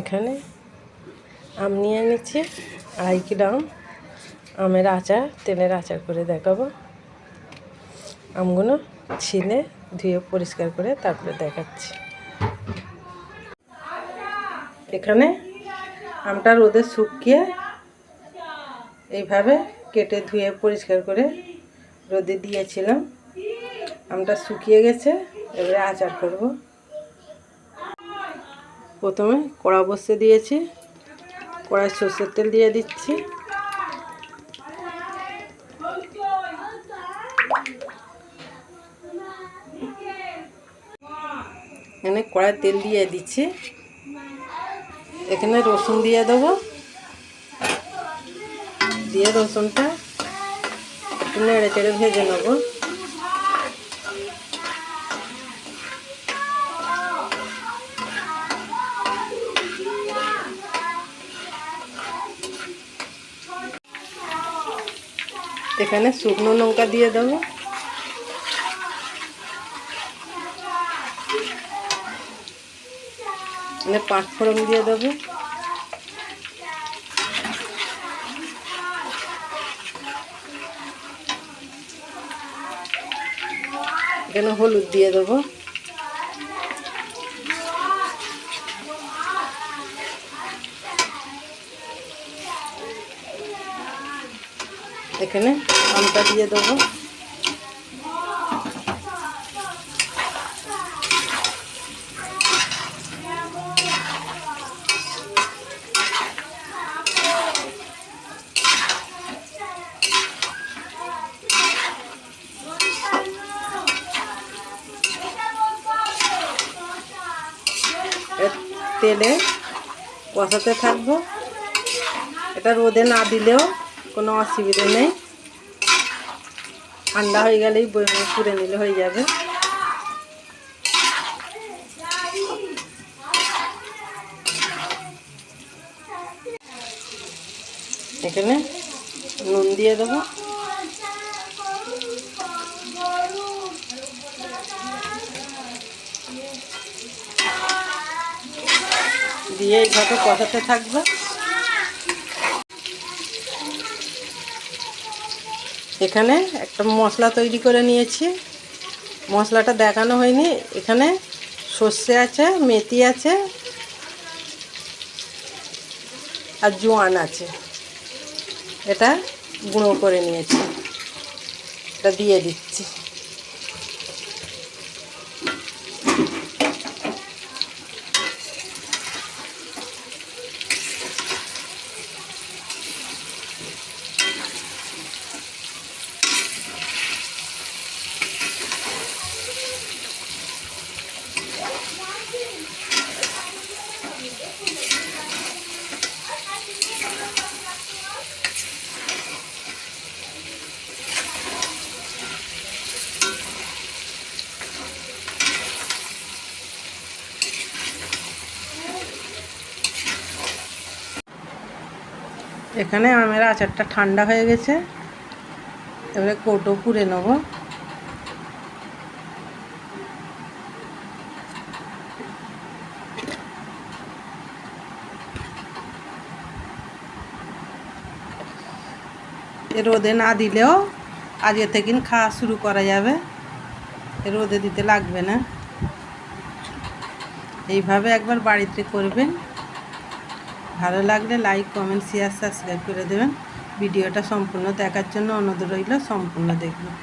এখানে আম নিয়ে নিচ্ছি আড়াই কিলো আম আমের আচার, তেলের আচার করে দেখাবো। আমগুলো ছিলে ধুয়ে পরিষ্কার করে তারপরে দেখাচ্ছি। এখানে আমটা রোদে শুকিয়ে এইভাবে কেটে ধুয়ে পরিষ্কার করে রোদে দিয়েছিলাম। আমটা শুকিয়ে গেছে, এবারে আচার করব। প্রথমে কড়া বসে দিয়েছি। কড়াই সর্ষের তেল দিয়ে দিচ্ছি। এখানে কড়াই তেল দিয়ে দিচ্ছি। এখানে রসুন দিয়ে দেবো। দিয়ে রসুনটা একটু নেড়ে চেড়ে ভেজে নেব। এখানে শুকনো লঙ্কা দিয়ে দেবো। এখানে পাঁচ ফোড়ন দিয়ে দেবো। এখানে হলুদ দিয়ে দেবো। এখানে আমটা দিয়ে দেবো। তেলে কষাতে থাকব। এটা রোদে না দিলেও কোনো অসুবিধা নেই। ঠান্ডা হয়ে গেলেই বইমে পুড়ে নিলে হয়ে যাবে। এখানে নুন দিয়ে দেবো। দিয়ে এই এইভাবে কষাতে থাকবে। এখানে একটা মশলা তৈরি করে নিয়েছি। মশলাটা দেখানো হয়নি। এখানে সর্ষে আছে, মেথি আছে আর জোয়ান আছে। এটা গুঁড়ো করে নিয়েছি। এটা দিয়ে দিচ্ছি। এখানে আমের আচারটা ঠান্ডা হয়ে গেছে। এবারে কৌটো পুড়ে নেব। রোদে না দিলেও আজকে থেকে খাওয়া শুরু করা যাবে। রোদে দিতে লাগবে না। এইভাবে একবার বাড়িতে করবেন। ভালো লাগলে লাইক কমেন্ট শেয়ার সাবস্ক্রাইব করে দেবেন। ভিডিওটা সম্পূর্ণ দেখার জন্য অনুরোধ রইল, সম্পূর্ণ দেখবেন।